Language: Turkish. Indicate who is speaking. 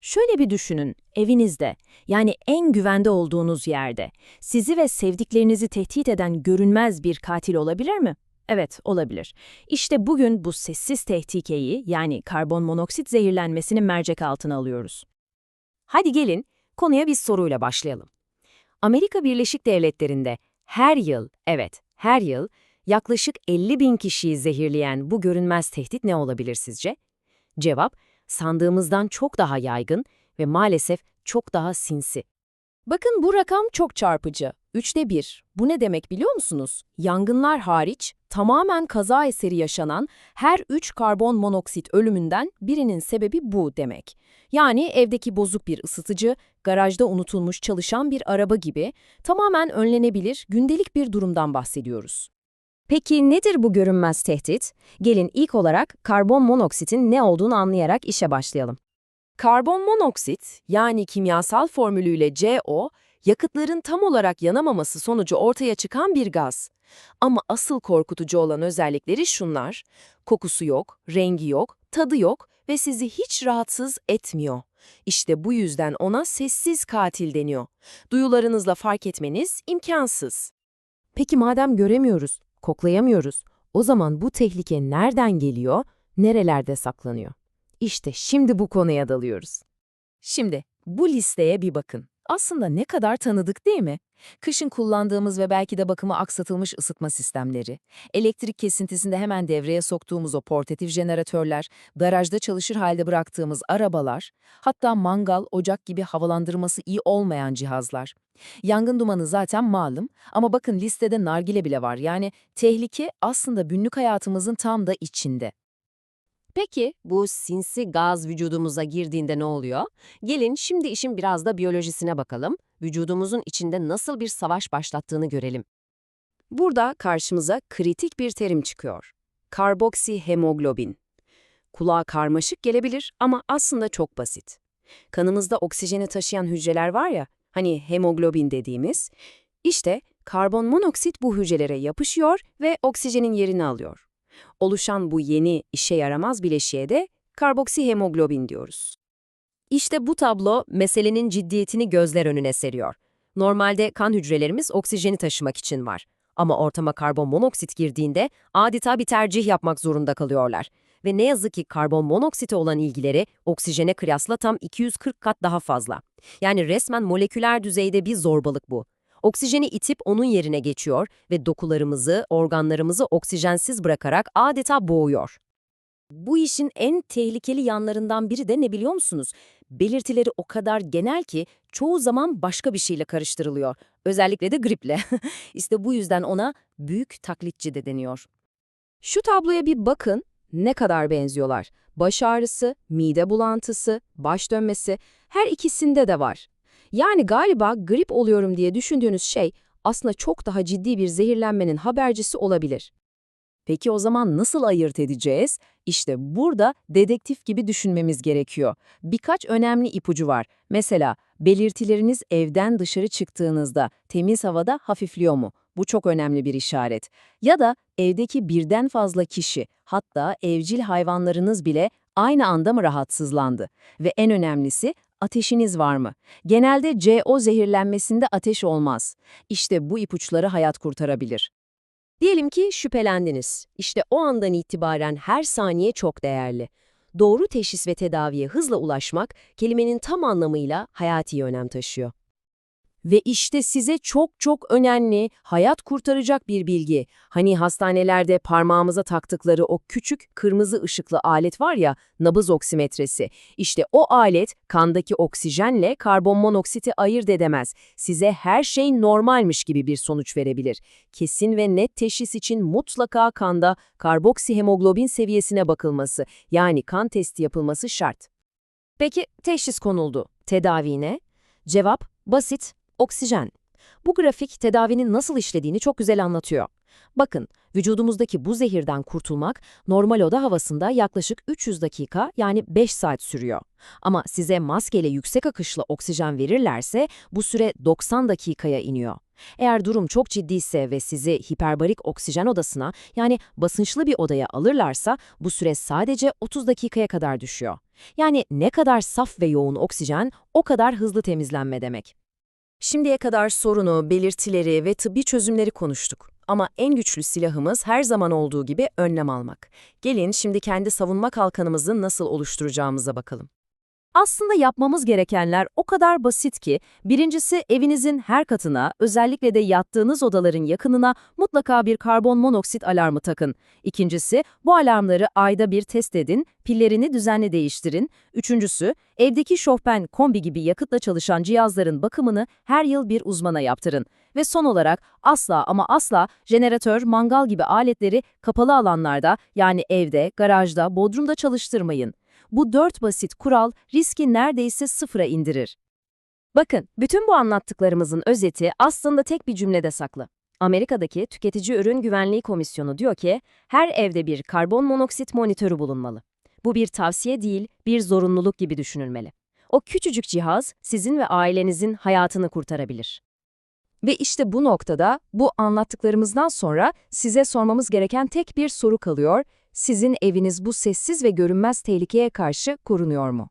Speaker 1: Şöyle bir düşünün, evinizde, yani en güvende olduğunuz yerde, sizi ve sevdiklerinizi tehdit eden görünmez bir katil olabilir mi? Evet, olabilir. İşte bugün bu sessiz tehlikeyi, yani karbon monoksit zehirlenmesini mercek altına alıyoruz.
Speaker 2: Hadi gelin konuya bir soruyla başlayalım. Amerika Birleşik Devletleri'nde her yıl, evet her yıl yaklaşık 50 bin kişiyi zehirleyen bu görünmez tehdit ne olabilir sizce? Cevap, sandığımızdan çok daha yaygın ve maalesef çok daha sinsi.
Speaker 3: Bakın bu rakam çok çarpıcı. Üçte bir. Bu ne demek biliyor musunuz? Yangınlar hariç tamamen kaza eseri yaşanan her üç karbon monoksit ölümünden birinin sebebi bu demek. Yani evdeki bozuk bir ısıtıcı, garajda unutulmuş çalışan bir araba gibi tamamen önlenebilir gündelik bir durumdan bahsediyoruz.
Speaker 2: Peki nedir bu görünmez tehdit? Gelin ilk olarak karbon monoksitin ne olduğunu anlayarak işe başlayalım.
Speaker 3: Karbon monoksit yani kimyasal formülüyle CO, yakıtların tam olarak yanamaması sonucu ortaya çıkan bir gaz. Ama asıl korkutucu olan özellikleri şunlar. Kokusu yok, rengi yok, tadı yok ve sizi hiç rahatsız etmiyor. İşte bu yüzden ona sessiz katil deniyor. Duyularınızla fark etmeniz imkansız.
Speaker 2: Peki madem göremiyoruz, koklayamıyoruz, o zaman bu tehlike nereden geliyor, nerelerde saklanıyor? İşte şimdi bu konuya dalıyoruz.
Speaker 3: Şimdi bu listeye bir bakın. Aslında ne kadar tanıdık değil mi? Kışın kullandığımız ve belki de bakımı aksatılmış ısıtma sistemleri, elektrik kesintisinde hemen devreye soktuğumuz o portatif jeneratörler, garajda çalışır halde bıraktığımız arabalar, hatta mangal, ocak gibi havalandırması iyi olmayan cihazlar. Yangın dumanı zaten malum ama bakın listede nargile bile var. Yani tehlike aslında günlük hayatımızın tam da içinde.
Speaker 2: Peki bu sinsi gaz vücudumuza girdiğinde ne oluyor? Gelin şimdi işin biraz da biyolojisine bakalım. Vücudumuzun içinde nasıl bir savaş başlattığını görelim. Burada karşımıza kritik bir terim çıkıyor. Karboksihemoglobin. Kulağa karmaşık gelebilir ama aslında çok basit. Kanımızda oksijeni taşıyan hücreler var ya, hani hemoglobin dediğimiz, işte karbon monoksit bu hücrelere yapışıyor ve oksijenin yerini alıyor. Oluşan bu yeni işe yaramaz bileşiğe de karboksihemoglobin diyoruz. İşte bu tablo meselenin ciddiyetini gözler önüne seriyor. Normalde kan hücrelerimiz oksijeni taşımak için var. Ama ortama karbon monoksit girdiğinde adeta bir tercih yapmak zorunda kalıyorlar. Ve ne yazık ki karbon monoksite olan ilgileri oksijene kıyasla tam 240 kat daha fazla. Yani resmen moleküler düzeyde bir zorbalık bu. Oksijeni itip onun yerine geçiyor ve dokularımızı, organlarımızı oksijensiz bırakarak adeta boğuyor. Bu işin en tehlikeli yanlarından biri de ne biliyor musunuz? Belirtileri o kadar genel ki çoğu zaman başka bir şeyle karıştırılıyor. Özellikle de griple. işte bu yüzden ona büyük taklitçi de deniyor. Şu tabloya bir bakın, ne kadar benziyorlar. Baş ağrısı, mide bulantısı, baş dönmesi her ikisinde de var. Yani galiba grip oluyorum diye düşündüğünüz şey aslında çok daha ciddi bir zehirlenmenin habercisi olabilir. Peki o zaman nasıl ayırt edeceğiz? İşte burada dedektif gibi düşünmemiz gerekiyor. Birkaç önemli ipucu var. Mesela belirtileriniz evden dışarı çıktığınızda temiz havada hafifliyor mu? Bu çok önemli bir işaret. Ya da evdeki birden fazla kişi, hatta evcil hayvanlarınız bile aynı anda mı rahatsızlandı? Ve en önemlisi ateşiniz var mı? Genelde CO zehirlenmesinde ateş olmaz. İşte bu ipuçları hayat kurtarabilir. Diyelim ki şüphelendiniz. İşte o andan itibaren her saniye çok değerli. Doğru teşhis ve tedaviye hızla ulaşmak kelimenin tam anlamıyla hayati önem taşıyor. Ve işte size çok çok önemli, hayat kurtaracak bir bilgi. Hani hastanelerde parmağımıza taktıkları o küçük kırmızı ışıklı alet var ya, nabız oksimetresi. İşte o alet kandaki oksijenle karbon monoksiti ayırt edemez. Size her şey normalmiş gibi bir sonuç verebilir. Kesin ve net teşhis için mutlaka kanda karboksihemoglobin seviyesine bakılması, yani kan testi yapılması şart. Peki teşhis konuldu. Tedavi ne? Cevap basit, Oksijen. Bu grafik tedavinin nasıl işlediğini çok güzel anlatıyor. Bakın, vücudumuzdaki bu zehirden kurtulmak normal oda havasında yaklaşık 300 dakika yani 5 saat sürüyor. Ama size maskeyle yüksek akışlı oksijen verirlerse bu süre 90 dakikaya iniyor. Eğer durum çok ciddiyse ve sizi hiperbarik oksijen odasına yani basınçlı bir odaya alırlarsa bu süre sadece 30 dakikaya kadar düşüyor. Yani ne kadar saf ve yoğun oksijen o kadar hızlı temizlenme demek.
Speaker 1: Şimdiye kadar sorunu, belirtileri ve tıbbi çözümleri konuştuk. Ama en güçlü silahımız her zaman olduğu gibi önlem almak. Gelin şimdi kendi savunma kalkanımızı nasıl oluşturacağımıza bakalım. Aslında yapmamız gerekenler o kadar basit ki, birincisi evinizin her katına, özellikle de yattığınız odaların yakınına mutlaka bir karbon monoksit alarmı takın. İkincisi, bu alarmları ayda bir test edin, pillerini düzenli değiştirin. Üçüncüsü, evdeki şofben, kombi gibi yakıtla çalışan cihazların bakımını her yıl bir uzmana yaptırın. Ve son olarak asla ama asla jeneratör, mangal gibi aletleri kapalı alanlarda yani evde, garajda, bodrumda çalıştırmayın. Bu dört basit kural riski neredeyse sıfıra indirir. Bakın, bütün bu anlattıklarımızın özeti aslında tek bir cümlede saklı. Amerika'daki Tüketici Ürün Güvenliği Komisyonu diyor ki, her evde bir karbon monoksit monitörü bulunmalı. Bu bir tavsiye değil, bir zorunluluk gibi düşünülmeli. O küçücük cihaz sizin ve ailenizin hayatını kurtarabilir. Ve işte bu noktada, bu anlattıklarımızdan sonra size sormamız gereken tek bir soru kalıyor. Sizin eviniz bu sessiz ve görünmez tehlikeye karşı korunuyor mu?